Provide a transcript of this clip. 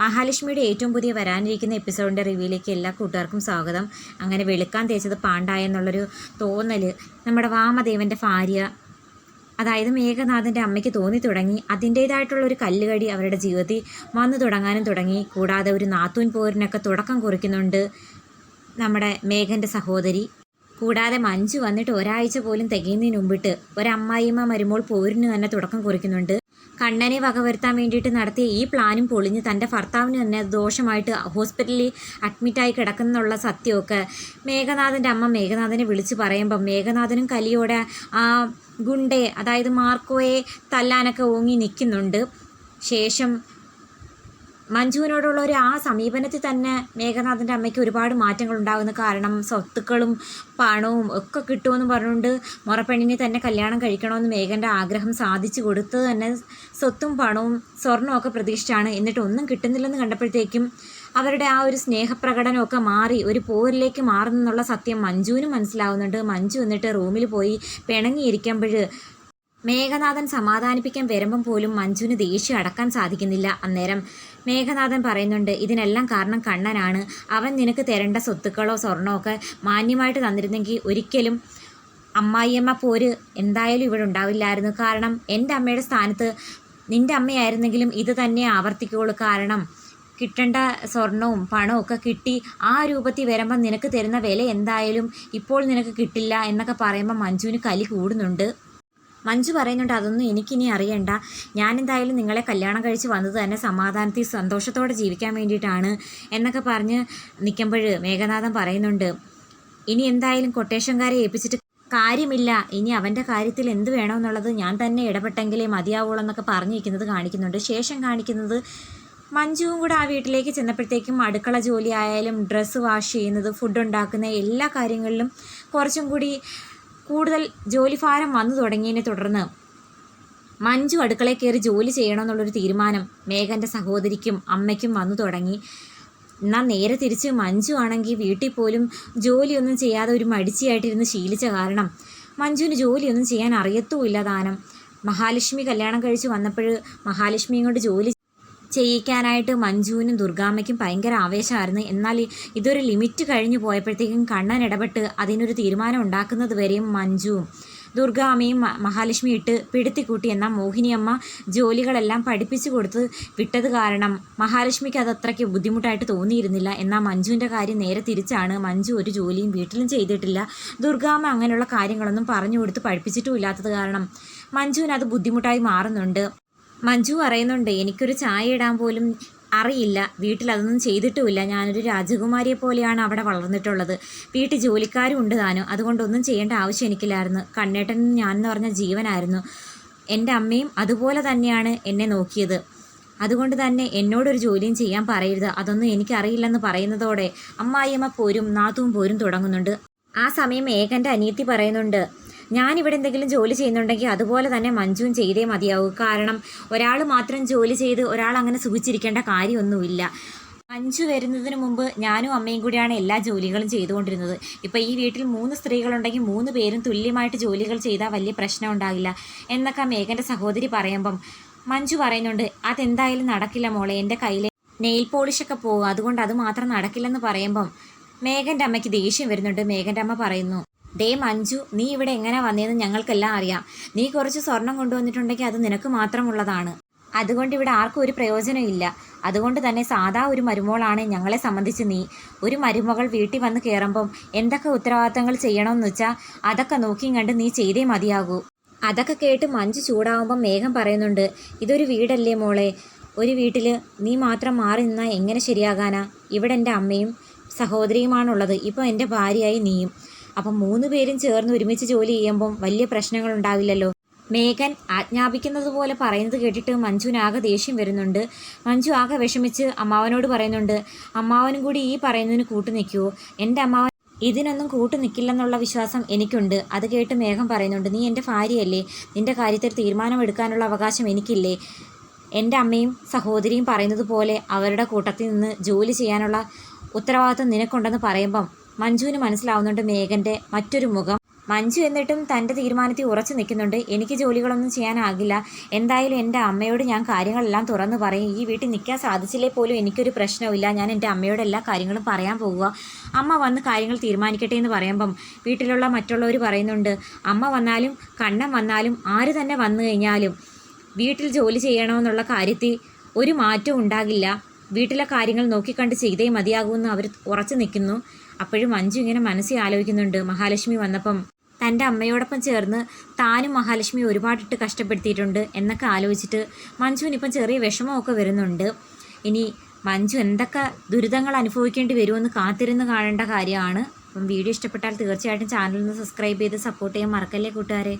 മഹാലക്ഷ്മിയുടെ ഏറ്റവും പുതിയ വരാനിരിക്കുന്ന എപ്പിസോഡിന്റെ റിവ്യൂയിലേക്ക് എല്ലാ കൂട്ടുകാർക്കും സ്വാഗതം. അങ്ങനെ വെളുക്കാൻ തേച്ചത് പാണ്ടായ എന്നുള്ളൊരു തോന്നൽ നമ്മുടെ വാമദേവന്റെ ഭാര്യ അതായത് മേഘനാഥന്റെ അമ്മയ്ക്ക് തോന്നി തുടങ്ങി. അതിന്റേതായിട്ടുള്ളൊരു കല്ലുകടി അവരുടെ ജീവിതത്തിൽ വന്നു തുടങ്ങാനും തുടങ്ങി. കൂടാതെ ഒരു നാത്തൂൻ പോരിനൊക്കെ തുടക്കം കുറിക്കുന്നുണ്ട് നമ്മുടെ മേഘന്റെ സഹോദരി. കൂടാതെ മഞ്ജു വന്നിട്ട് ഒരാഴ്ച പോലും തികയുന്നതിന് മുമ്പിട്ട് ഒരമ്മായിമ്മ മരുമോൾ പോരിന് തന്നെ തുടക്കം കുറിക്കുന്നുണ്ട്. കണ്ണനെ വകവരുത്താൻ വേണ്ടിയിട്ട് നടത്തിയ ഈ പ്ലാനും പൊളിഞ്ഞ് തന്റെ ഭർത്താവിന് തന്നെ ദോഷമായിട്ട് ഹോസ്പിറ്റലിൽ അഡ്മിറ്റായി കിടക്കുന്നുള്ള സത്യമൊക്കെ മേഘനാഥന്റെ അമ്മ മേഘനാഥനെ വിളിച്ച് പറയുമ്പം മേഘനാഥനും കലിയോടെ ആ ഗുണ്ടയെ അതായത് മാർക്കോയെ തല്ലാനൊക്കെ ഓങ്ങി നിൽക്കുന്നുണ്ട്. ശേഷം മഞ്ജുവിനോടുള്ള ഒരു ആ സമീപനത്തിൽ തന്നെ മേഘനാഥന്റെ അമ്മയ്ക്ക് ഒരുപാട് മാറ്റങ്ങൾ ഉണ്ടാകുന്ന കാരണം സ്വത്തുക്കളും പണവും ഒക്കെ കിട്ടുമെന്ന് പറഞ്ഞുകൊണ്ട് മുറപ്പെണ്ണിനെ തന്നെ കല്യാണം കഴിക്കണമെന്ന് മേഘന്റെ ആഗ്രഹം സാധിച്ചു കൊടുത്തത് തന്നെ സ്വത്തും പണവും സ്വർണമൊക്കെ പ്രതീക്ഷിച്ചാണ്. എന്നിട്ട് ഒന്നും കിട്ടുന്നില്ലെന്ന് കണ്ടപ്പോഴത്തേക്കും അവരുടെ ആ ഒരു സ്നേഹപ്രകടനമൊക്കെ മാറി ഒരു പോരിലേക്ക് മാറുന്നെന്നുള്ള സത്യം മഞ്ജുവിനും മനസ്സിലാവുന്നുണ്ട്. മഞ്ജു എന്നിട്ട് റൂമിൽ പോയി പിണങ്ങിയിരിക്കുമ്പോൾ മേഘനാഥൻ സമാധാനിപ്പിക്കാൻ വരുമ്പം പോലും മഞ്ജുവിന് ദേഷ്യം അടക്കാൻ സാധിക്കുന്നില്ല അന്നേരം. മേഘനാഥൻ പറയുന്നുണ്ട് ഇതിനെല്ലാം കാരണം കണ്ണനാണ്. അവൻ നിനക്ക് തരേണ്ട സ്വത്തുക്കളോ സ്വർണമോ ഒക്കെ മാന്യമായിട്ട് തന്നിരുന്നെങ്കിൽ ഒരിക്കലും അമ്മായിയമ്മ പോര് എന്തായാലും ഇവിടെ ഉണ്ടാവില്ലായിരുന്നു. കാരണം എന്റെ അമ്മയുടെ സ്ഥാനത്ത് നിന്റെ അമ്മയായിരുന്നെങ്കിലും ഇത് തന്നെ ആവർത്തിക്കുകയുള്ളൂ കാരണം കിട്ടേണ്ട സ്വർണവും പണവും ഒക്കെ കിട്ടി ആ രൂപത്തിൽ വരുമ്പം നിനക്ക് തരുന്ന വില എന്തായാലും ഇപ്പോൾ നിനക്ക് കിട്ടില്ല എന്നൊക്കെ പറയുമ്പോൾ മഞ്ജുവിന് കലി കൂടുന്നുണ്ട്. മഞ്ജു പറയുന്നുണ്ട് അതൊന്നും എനിക്കിനി അറിയണ്ട. ഞാൻ എന്തായാലും നിങ്ങളെ കല്യാണം കഴിച്ച് വന്നത് തന്നെ സമാധാനത്തിൽ സന്തോഷത്തോടെ ജീവിക്കാൻ വേണ്ടിയിട്ടാണ് എന്നൊക്കെ പറഞ്ഞ് നിൽക്കുമ്പോൾ മേഘനാഥൻ പറയുന്നുണ്ട് ഇനി എന്തായാലും കൊട്ടേഷൻകാരെ ഏൽപ്പിച്ചിട്ട് കാര്യമില്ല. ഇനി അവന്റെ കാര്യത്തിൽ എന്ത് വേണമെന്നുള്ളത് ഞാൻ തന്നെ ഇടപെട്ടെങ്കിലേ മതിയാവുള്ളൂ എന്നൊക്കെ പറഞ്ഞിരിക്കുന്നത് കാണിക്കുന്നുണ്ട്. ശേഷം കാണിക്കുന്നത് മഞ്ജുവും കൂടെ ആ വീട്ടിലേക്ക് ചെന്നപ്പോഴത്തേക്കും അടുക്കള ജോലി ആയാലും ഡ്രസ്സ് വാഷ് ചെയ്യുന്നത് ഫുഡ് ഉണ്ടാക്കുന്ന എല്ലാ കാര്യങ്ങളിലും കുറച്ചും കൂടി കൂടുതൽ ജോലിഭാരം വന്നു തുടങ്ങിയതിനെ തുടർന്ന് മഞ്ജു അടുക്കളയിൽ കയറി ജോലി ചെയ്യണമെന്നുള്ളൊരു തീരുമാനം മേഘന്റെ സഹോദരിക്കും അമ്മയ്ക്കും വന്നു തുടങ്ങി. എന്നാൽ നേരെ തിരിച്ച് മഞ്ജു ആണെങ്കിൽ വീട്ടിൽ പോലും ജോലിയൊന്നും ചെയ്യാതെ ഒരു മടിച്ചിയായിട്ടിരുന്ന് ശീലിച്ച കാരണം മഞ്ജുവിന് ജോലിയൊന്നും ചെയ്യാൻ അറിയത്തുമില്ല താനം. മഹാലക്ഷ്മി കല്യാണം കഴിച്ച് വന്നപ്പോൾ മഹാലക്ഷ്മിയും കൊണ്ട് ജോലി ചെയ്യിക്കാനായിട്ട് മഞ്ജുവിനും ദുർഗാമ്മയ്ക്കും ഭയങ്കര ആവേശമായിരുന്നു. എന്നാൽ ഇതൊരു ലിമിറ്റ് കഴിഞ്ഞു പോയപ്പോഴത്തേക്കും കണ്ണൻ ഇടപെട്ട് അതിനൊരു തീരുമാനം ഉണ്ടാക്കുന്നത് വരെയും മഞ്ജുവും ദുർഗാമ്മയും മഹാലക്ഷ്മി ഇട്ട് പിടുത്തിക്കൂട്ടി. എന്നാൽ മോഹിനിയമ്മ ജോലികളെല്ലാം പഠിപ്പിച്ചു കൊടുത്ത് വിട്ടത് കാരണം മഹാലക്ഷ്മിക്ക് അത് അത്രയ്ക്ക് ബുദ്ധിമുട്ടായിട്ട് തോന്നിയിരുന്നില്ല. എന്നാൽ മഞ്ജുവിന്റെ കാര്യം നേരെ തിരിച്ചാണ് മഞ്ജു ഒരു ജോലിയും വീട്ടിലും ചെയ്തിട്ടില്ല. ദുർഗാമ്മ അങ്ങനെയുള്ള കാര്യങ്ങളൊന്നും പറഞ്ഞു കൊടുത്ത് പഠിപ്പിച്ചിട്ടും ഇല്ലാത്തത് കാരണം മഞ്ജുവിന് അത് ബുദ്ധിമുട്ടായി മാറുന്നുണ്ട്. മഞ്ജു പറയുന്നുണ്ട് എനിക്കൊരു ചായ ഇടാൻ പോലും അറിയില്ല. വീട്ടിൽ അതൊന്നും ചെയ്തിട്ടുമില്ല. ഞാനൊരു രാജകുമാരിയെ പോലെയാണ് അവിടെ വളർന്നിട്ടുള്ളത്. വീട്ടിൽ ജോലിക്കാരും ഉണ്ട് താനും. അതുകൊണ്ടൊന്നും ചെയ്യേണ്ട ആവശ്യം എനിക്കില്ലായിരുന്നു. കണ്ണേട്ടൻ ഞാൻ എന്ന് പറഞ്ഞ ജീവനായിരുന്നു. എന്റെ അമ്മയും അതുപോലെ തന്നെയാണ് എന്നെ നോക്കിയത്. അതുകൊണ്ട് തന്നെ എന്നോടൊരു ജോലിയും ചെയ്യാൻ പറയരുത്. അതൊന്നും എനിക്കറിയില്ലെന്ന് പറയുന്നതോടെ അമ്മായിയമ്മ പോരും നാത്തും പോരും തുടങ്ങുന്നുണ്ട്. ആ സമയം ഏകന്റെ അനിയത്തി പറയുന്നുണ്ട് ഞാനിവിടെ എന്തെങ്കിലും ജോലി ചെയ്യുന്നുണ്ടെങ്കിൽ അതുപോലെ തന്നെ മഞ്ജുവും ചെയ്തേ മതിയാവൂ. കാരണം ഒരാൾ മാത്രം ജോലി ചെയ്ത് ഒരാൾ അങ്ങനെ സുഖിച്ചിരിക്കേണ്ട കാര്യമൊന്നുമില്ല. മഞ്ജു വരുന്നതിന് മുമ്പ് ഞാനും അമ്മയും കൂടിയാണ് എല്ലാ ജോലികളും ചെയ്തുകൊണ്ടിരുന്നത്. ഇപ്പോൾ ഈ വീട്ടിൽ മൂന്ന് സ്ത്രീകളുണ്ടെങ്കിൽ മൂന്ന് പേരും തുല്യമായിട്ട് ജോലികൾ ചെയ്താൽ വലിയ പ്രശ്നം ഉണ്ടാകില്ല എന്നൊക്കെ മേഘന്റെ സഹോദരി പറയുമ്പം മഞ്ജു പറയുന്നുണ്ട് അതെന്തായാലും നടക്കില്ല മോളെ എന്റെ കയ്യിലെ നെയിൽ പോളിഷൊക്കെ പോകും. അതുകൊണ്ട് അത് മാത്രം നടക്കില്ലെന്ന് പറയുമ്പം മേഘന്റെ അമ്മയ്ക്ക് ദേഷ്യം വരുന്നുണ്ട്. മേഘന്റെ അമ്മ പറയുന്നു ദേ മഞ്ജു നീ ഇവിടെ എങ്ങനെ വന്നതെന്ന് ഞങ്ങൾക്കെല്ലാം അറിയാം. നീ കുറച്ച് സ്വർണം കൊണ്ടുവന്നിട്ടുണ്ടെങ്കിൽ അത് നിനക്ക് മാത്രമുള്ളതാണ്. അതുകൊണ്ട് ഇവിടെ ആർക്കും ഒരു പ്രയോജനമില്ല അതുകൊണ്ട് തന്നെ സാധാ ഒരു മരുമോളാണ് ഞങ്ങളെ സംബന്ധിച്ച് നീ. ഒരു മരുമകൾ വീട്ടിൽ വന്ന് കയറുമ്പം എന്തൊക്കെ ഉത്തരവാദിത്തങ്ങൾ ചെയ്യണമെന്ന് വെച്ചാൽ അതൊക്കെ നോക്കിയും കണ്ട് നീ ചെയ്തേ മതിയാകൂ. അതൊക്കെ കേട്ട് മഞ്ജു ചൂടാവുമ്പം മേഘം പറയുന്നുണ്ട് ഇതൊരു വീടല്ലേ മോളെ? ഒരു വീട്ടിൽ നീ മാത്രം മാറി നിന്നാൽ എങ്ങനെ ശരിയാകാനാ? ഇവിടെ എന്റെ അമ്മയും സഹോദരിയുമാണുള്ളത്. ഇപ്പോൾ എന്റെ ഭാര്യയായി നീയും. അപ്പം മൂന്ന് പേരും ചേർന്ന് ഒരുമിച്ച് ജോലി ചെയ്യുമ്പം വലിയ പ്രശ്നങ്ങൾ ഉണ്ടാവില്ലല്ലോ മേഘൻ ആജ്ഞാപിക്കുന്നത് പോലെ പറയുന്നത് കേട്ടിട്ട് മഞ്ജുവിനാകെ ദേഷ്യം വരുന്നുണ്ട്. മഞ്ജു ആകെ വിഷമിച്ച് അമ്മാവനോട് പറയുന്നുണ്ട് അമ്മാവനും കൂടി ഈ പറയുന്നതിന് കൂട്ടു നിൽക്കുമോ എന്റെ അമ്മാവൻ ഇതിനൊന്നും കൂട്ടു നിൽക്കില്ലെന്നുള്ള വിശ്വാസം എനിക്കുണ്ട്. അത് കേട്ട് മേഘം പറയുന്നുണ്ട് നീ എന്റെ ഭാര്യയല്ലേ? നിന്റെ കാര്യത്തിൽ തീരുമാനമെടുക്കാനുള്ള അവകാശം എനിക്കില്ലേ? എന്റെ അമ്മയും സഹോദരിയും പറയുന്നത് പോലെ അവരുടെ കൂട്ടത്തിൽ നിന്ന് ജോലി ചെയ്യാനുള്ള ഉത്തരവാദിത്വം നിനക്കുണ്ടെന്ന് പറയുമ്പം മഞ്ജുവിന് മനസ്സിലാവുന്നുണ്ട് മേഘന്റെ മറ്റൊരു മുഖം. മഞ്ജു എന്നിട്ടും തന്റെ തീരുമാനത്തിൽ ഉറച്ചു നിൽക്കുന്നുണ്ട്. എനിക്ക് ജോലികളൊന്നും ചെയ്യാനാകില്ല. എന്തായാലും എന്റെ അമ്മയോട് ഞാൻ കാര്യങ്ങളെല്ലാം തുറന്നു പറയും. ഈ വീട്ടിൽ നിൽക്കാൻ സാധിച്ചില്ലേ പോലും എനിക്കൊരു പ്രശ്നവുമില്ല. ഞാൻ എന്റെ അമ്മയോട് എല്ലാ കാര്യങ്ങളും പറയാൻ പോകുക അമ്മ വന്ന് കാര്യങ്ങൾ തീരുമാനിക്കട്ടെ എന്ന് പറയുമ്പം വീട്ടിലുള്ള മറ്റുള്ളവർ പറയുന്നുണ്ട് അമ്മ വന്നാലും കണ്ണൻ വന്നാലും ആര് തന്നെ വന്നു കഴിഞ്ഞാലും വീട്ടിൽ ജോലി ചെയ്യണമെന്നുള്ള കാര്യത്തിൽ ഒരു മാറ്റവും ഉണ്ടാകില്ല. വീട്ടിലെ കാര്യങ്ങൾ നോക്കിക്കണ്ട് ചെയ്തേ മതിയാകുമെന്ന് അവർ ഉറച്ചു നിൽക്കുന്നു. അപ്പോഴും മഞ്ജു ഇങ്ങനെ മനസ്സിൽ ആലോചിക്കുന്നുണ്ട്. മഹാലക്ഷ്മി വന്നപ്പം തന്റെ അമ്മയോടൊപ്പം ചേർന്ന് താനും മഹാലക്ഷ്മി ഒരുപാടിട്ട് കഷ്ടപ്പെടുത്തിയിട്ടുണ്ട് എന്നൊക്കെ ആലോചിച്ചിട്ട് മഞ്ജുവിനിപ്പം ചെറിയ വിഷമമൊക്കെ വരുന്നുണ്ട്. ഇനി മഞ്ജു എന്തൊക്കെ ദുരിതങ്ങൾ അനുഭവിക്കേണ്ടി വരുമെന്ന് കാത്തിരുന്ന് കാണേണ്ട കാര്യമാണ്. അപ്പം വീഡിയോ ഇഷ്ടപ്പെട്ടാൽ തീർച്ചയായിട്ടും ചാനലിൽ നിന്ന് സബ്സ്ക്രൈബ് ചെയ്ത് സപ്പോർട്ട് ചെയ്യാൻ മറക്കല്ലേ കൂട്ടുകാരെ?